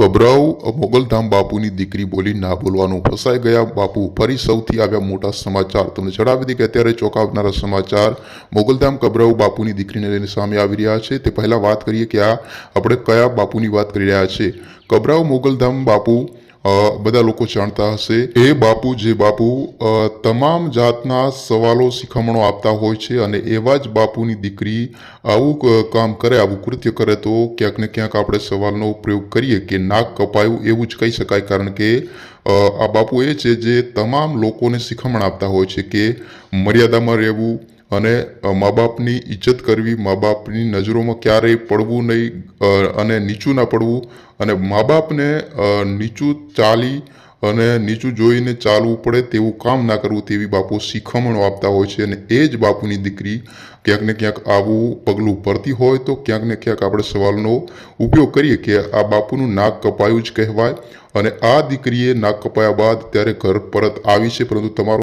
ગભરાવ મોગલધામ બાપુની દીકરી બોલી ના બોલવાનું ફસાઈ ગયા. બાપુ ફરી સૌથી આવ્યા મોટા સમાચાર તમને જણાવી દઈએ કે અત્યારે ચોંકાવનારા સમાચાર, મોગલધામ ગભરાવ બાપુની દીકરીને લઈને સામે આવી રહ્યા છે. તે પહેલાં વાત કરીએ કે આ આપણે કયા બાપુની વાત કરી રહ્યા છે? ગભરાઉ, મોગલધામ બાપુ બધા લોકો જાણતા હશે. એ બાપુ, જે બાપુ તમામ જાતના સવાલો, શિખામણો આપતા હોય છે અને એવા જ બાપુની દીકરી આવું કામ કરે, આવું કૃત્ય કરે તો ક્યાંક ને ક્યાંક આપણે સવાલનો પ્રયોગ કરીએ કે નાક કપાયું એવું જ કહી શકાય. કારણ કે આ બાપુ એ છે જે તમામ લોકોને શિખામણ આપતા હોય છે કે મર્યાદામાં રહેવું અને મા બાપની ઇજ્જત કરવી મા બાપની નજરોમાં ક્યારેય પડવું નહીં અને નીચું ના પડવું. અને મા બાપને નીચું ચાલી અને નીચું જોઈને ચાલવું પડે તેવું કામ ના કરવું તેવી બાપુ શિખામણો આપતા હોય છે. અને એ જ બાપુની દીકરી ક્યાંક ને ક્યાંક આવું પગલું ભરતી હોય તો ક્યાંક ને ક્યાંક આપણે સવાલનો ઉપયોગ કરીએ કે આ બાપુનું નાક કપાયું જ કહેવાય. અને આ દીકરીએ નાક કપાયા બાદ ત્યારે ઘર પરત આવી છે. પરંતુ તમારો